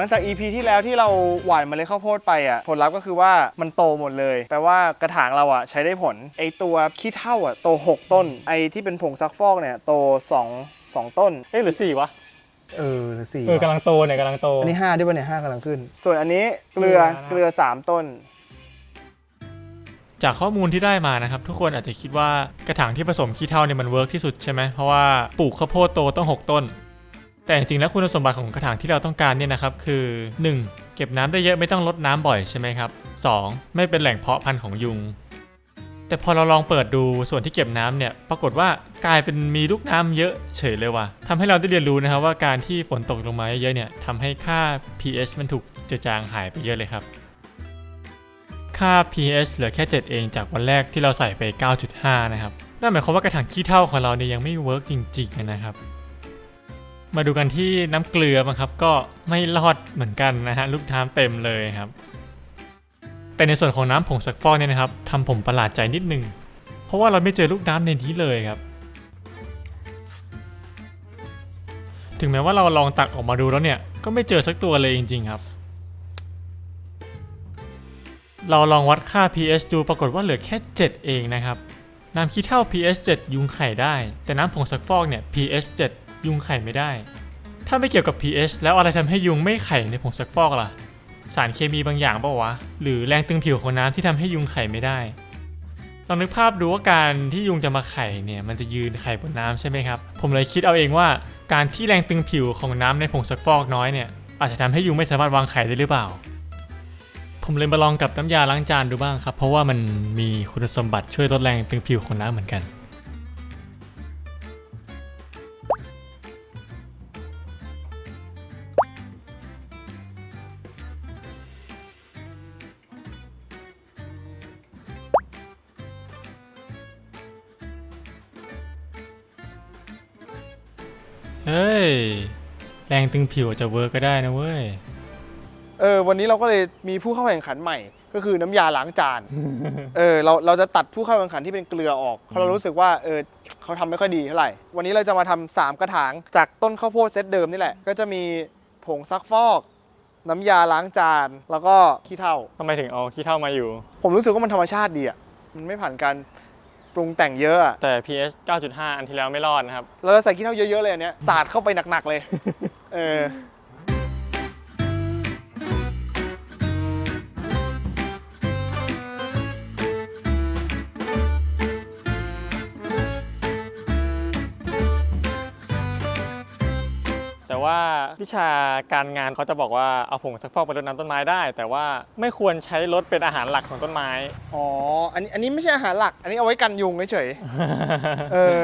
งจาก EP ที่แล้วที่เราหว่านเมล็ดข้าวโพดไปอะผลลัพธ์ก็คือว่ามันโตหมดเลยแปลว่ากระถางเราอะใช้ได้ผลไอตัวขี้เท่าอะโต 6 ต้น ไอที่เป็นผงซักฟอกเนี่ยโต 2 2 ต้นเอ๊ะหรือสี่วะ เออหรือสี่เออกำลังโตเนี่ยกำลังโต อันนี้ห้าด้วยป่ะเนี่ยห้ากำลังขึ้น ส่วนอันนี้เกลือเกเกลืลืออนะสามต้น จากข้อมูลที่ได้มานะครับ ทุกคนอาจจะคิดว่ากระถางที่ผสมขี้เถ้าเนี่ยมันเวิร์กที่สุดใช่ไหมเพราะว่าปลูกข้าวโพดโตต้อง 6 ต้น แต่จริงๆแล้วคุณสมบัติของกระถางที่เราต้องการเนี่ยนะครับคือ 1. เก็บน้ำได้เยอะไม่ต้องลดน้ำบ่อยใช่ไหมครับ 2. ไม่เป็นแหล่งเพาะพันธุ์ของยุง แต่พอเราลองเปิดดูส่วนที่เก็บน้ำเนี่ยปรากฏว่ากลายเป็นมีลูกน้ำเยอะเฉยเลยว่ะทำให้เราได้เรียนรู้นะครับว่าการที่ฝนตกลงมาเยอะๆเนี่ยทำให้ค่า pH มันถูกเจือจางหายไปเยอะเลยครับค่า pH เหลือแค่ 7 เองจากวันแรกที่เราใส่ไป 9.5 นะครับ นั่นหมายความว่ากระถางขี้เถ้าของเราเนี่ยยังไม่เวิร์กจริงๆนะครับ มาดูกันที่น้ำเกลือบ้างครับ ก็ไม่รอดเหมือนกันนะฮะลูกน้ำเต็มเลยครับ แต่ในส่วนของน้ำผงซักฟอกเนี่ยนะครับทำผมประหลาดใจนิดนึง เพราะว่าเราไม่เจอลูกน้ำในนี้เลยครับ ถึงแม้ว่าเราลองตักออกมาดูแล้วเนี่ย ก็ไม่เจอสักตัวเลยจริง ๆ ครับ เราลองวัดค่า pH ดูปรากฏว่าเหลือแค่ 7 เองนะครับน้ำขี้เถ้า pH 7 ยุงไข่ได้ แต่น้ำผงซักฟอกเนี่ย pH 7 ยุงไข่ไม่ได้ ถ้าไม่เกี่ยวกับ pH แล้วอะไรทำให้ยุงไม่ไข่ในผงซักฟอกล่ะ สารเคมีบางอย่างเปล่าวะ หรือแรงตึงผิวของน้ำที่ทำให้ยุงไข่ไม่ได้ลองนึกภาพดูว่าการที่ยุงจะมาไข่เนี่ยมันจะยืนไข่บนน้ำใช่ไหมครับ ผมเลยคิดเอาเองว่าการที่แรงตึงผิวของน้ำในผงซักฟอกน้อยเนี่ยอาจจะทำให้ยุงไม่สามารถวางไข่ได้หรือเปล่า ผมเลยมาลองกับน้ำยาล้างจานดูบ้างครับ เพราะว่ามันมีคุณสมบัติช่วยลดแรงตึงผิวของน้ำเหมือนกัน เฮ้ย แรงตึงผิวอาจจะเวิร์กก็ได้นะเว้ย เออวันนี้เราก็เลยมีผู้เข้าแข่งขันใหม่ ก็คือน้ำยาล้างจาน เออเราเราจะตัดผู้เข้าแข่งขันที่เป็นเกลือออกเพราะเรารู้สึกว่าเออเขาทำไม่ค่อยดีเท่าไหร่ วันนี้เราจะมาทำสามกระถางจากต้นข้าวโพดเซตเดิมนี่แหละ ก็จะมีผงซักฟอก น้ำยาล้างจาน แล้วก็ขี้เถ้า ทำไมถึงเอาขี้เถ้ามาอยู่ ผมรู้สึกว่ามันธรรมชาติดีอะ มันไม่ผ่านการ ปรุงแต่งเยอะอะแต่ pH 9.5 อันที่แล้วไม่รอดนะครับ เราจะใส่ขี้เถ้าเยอะๆเลยอันเนี้ยสาดเข้าไปหนักๆเลย เออ ว่าวิชาการงานเขาจะบอกว่าเอาผงซักฟอกไปรดน้ำต้นไม้ได้ แต่ว่าไม่ควรใช้รดเป็นอาหารหลักของต้นไม้ อ๋อ อันนี้อันนี้ไม่ใช่อาหารหลัก อันนี้เอาไว้กันยุงเฉยๆเออ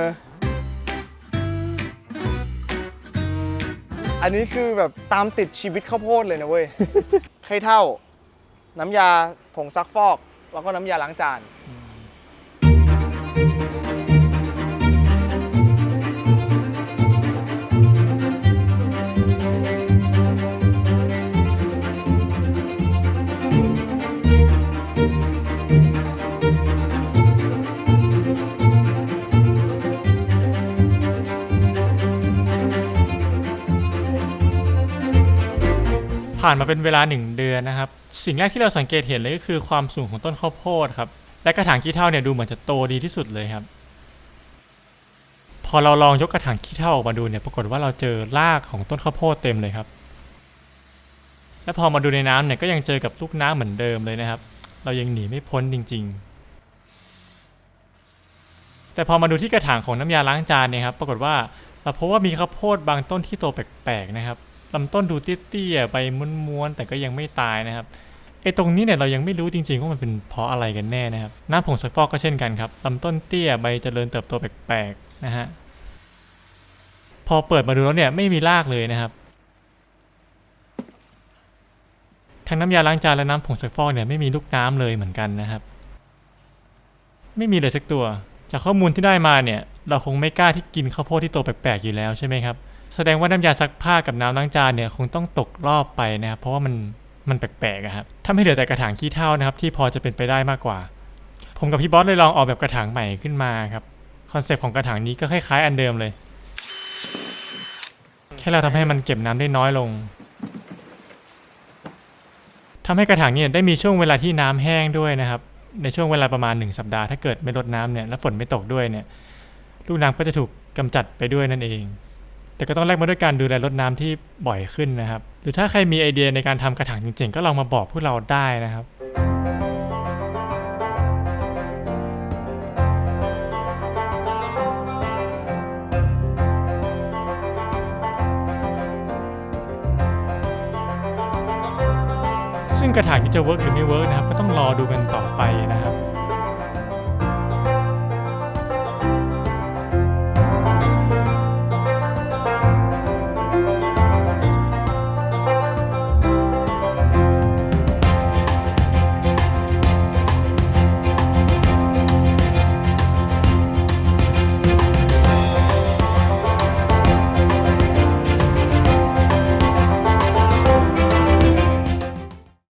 อันนี้คือแบบตามติดชีวิตข้าวโพดเลยนะเว้ย ไข่เท่า น้ำยาผงซักฟอก แล้วก็น้ำยาล้างจาน ผ่านมาเป็นเวลา 1 เดือนนะครับ สิ่งแรกที่เราสังเกตเห็นเลยก็คือความสูงของต้นข้าวโพดครับ และกระถางขี้เถ้าเนี่ยดูเหมือนจะโตดีที่สุดเลยครับ พอเราลองยกกระถางขี้เถ้าออกมาดูเนี่ย ปรากฏว่าเราเจอรากของต้นข้าวโพดเต็มเลยครับ และพอมาดูในน้ำเนี่ยก็ยังเจอกับลูกน้ำเหมือนเดิมเลยนะครับ เรายังหนีไม่พ้นจริง ๆแต่พอมาดูที่กระถางของน้ำยาล้างจานเนี่ยครับ ปรากฏว่าเราพบว่ามีข้าวโพดบางต้นที่โตแปลกๆนะครับ ลำต้นดูเตี้ยๆใบม้วนๆแต่ก็ยังไม่ตายนะครับไอ้ตรงนี้เนี่ยเรายังไม่รู้จริงๆว่ามันเป็นเพราะอะไรกันแน่นะครับน้ำผงซักฟอกก็เช่นกันครับลำต้นเตี้ยใบเจริญเติบโตแปลกๆนะฮะพอเปิดมาดูแล้วเนี่ยไม่มีรากเลยนะครับทั้งน้ำยาล้างจานและน้ำผงซักฟอกเนี่ยไม่มีลูกน้ำเลยเหมือนกันนะครับ ไม่มีเลยสักตัว จากข้อมูลที่ได้มาเนี่ย เราคงไม่กล้าที่กินข้าวโพดที่โตแปลกๆอยู่แล้วใช่ไหมครับ แสดงว่าน้ำยาซักผ้ากับน้ำล้างจานเนี่ยคงต้องตกรอบไปนะครับเพราะว่ามันมันแปลกๆครับถ้าไม่เหลือแต่กระถางขี้เถ้านะครับ ที่พอจะเป็นไปได้มากกว่า ผมกับพี่บอสเลยลองออกแบบกระถางใหม่ขึ้นมาครับคอนเซปต์ของกระถางนี้ก็คล้ายๆ อันเดิมเลย แค่เราทำให้มันเก็บน้ำได้น้อยลงทำให้กระถางเนี่ยได้มีช่วงเวลาที่น้ำแห้งด้วยนะครับ ในช่วงเวลาประมาณ 1 สัปดาห์ถ้าเกิดไม่ลดน้ำเนี่ยและฝนไม่ตกด้วยเนี่ยลูกน้ำก็จะถูกกำจัดไปด้วยนั่นเอง แต่ก็ต้องแลกมาด้วยการดูแลรดน้ำที่บ่อยขึ้นนะครับ หรือถ้าใครมีไอเดียในการทำกระถางจริงๆ ก็ลองมาบอกพวกเราได้นะครับซึ่งกระถางที่จะเวิร์กหรือไม่เวิร์กนะครับ ก็ต้องรอดูกันต่อไปนะครับ